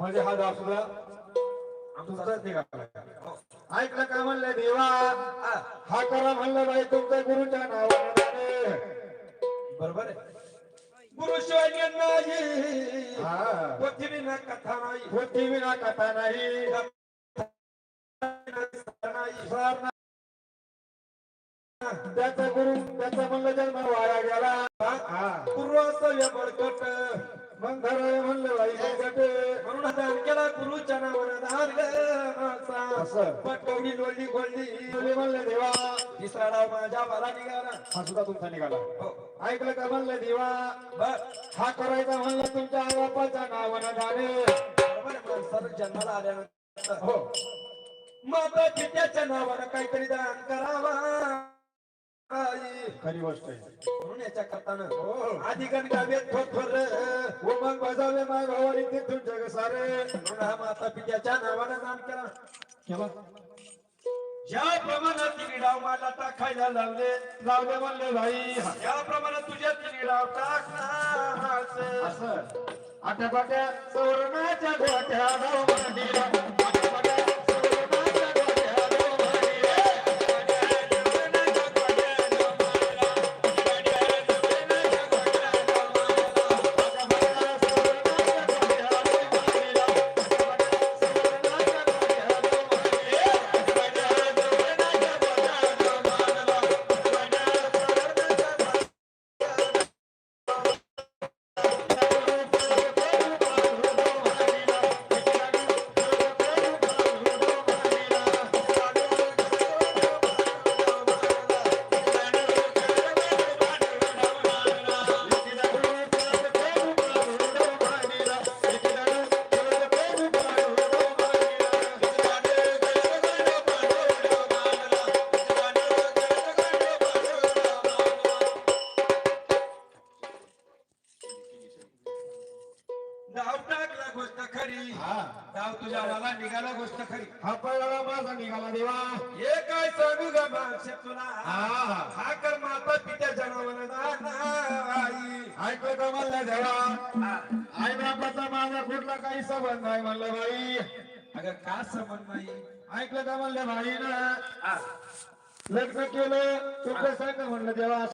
देवा सुद्धा तुमचाच निघाला. ऐकलं का म्हणलं देवा? हा. करा म्हणलं बाई तुमच्या गुरुच्या नावाने. बरोबर आहे? गुरु शिवाय हा. कथा नाही. होती विना कथा नाही. त्याचा गुरु त्याचा म्हणलं जन्म वाया गेला. हा. असं बळकट. मग धरावे म्हणलं बाई गटे म्हणून दान केला गुरुच्या नावानं दान ग असं. पटवडी लोळली गोळली तुले म्हणलं देवा. तिसरा डाव माझ्या मला निघाला. हा सुद्धा तुमचा निघाला. हो. ऐकलं का म्हणलं देवा? हा करायचा म्हणलं तुमच्या आई बापाच्या नावानं जाणे बरोबर माणसानं जन्माला आल्यानंतर. हो. माता पित्याच्या नावानं काहीतरी दान करावा. खरी गोष्ट आहे म्हणून याच्या करताना हो. आधी थोर मग बजावे तिथून जग सारे. म्हणून हा माता पित्याच्या नावानं दान करा केव्हा ज्या प्रमाणात तिने डाव मला टाकायला लावले. दे म्हणले भाई या प्रमाणात तुझ्या तिने डाव टाकणार असं. आट्या पाट्या डाव टाकला गोष्ट खरी. हा. डाव तुझ्या वाला निघाला गोष्ट खरी. हा पळाला माझा निघाला देवा. हे काय सांगू ग माणसे तुला? हा. कर माता पित्या जनावर का म्हणलं देवा आई बापाचा माझा कुठला काही संबंध नाही म्हणलं बाई. अगं का समज नाही? ऐकलं का म्हणलं भाई ना. लग्न केलं तुमचं सांग म्हणलं देवा.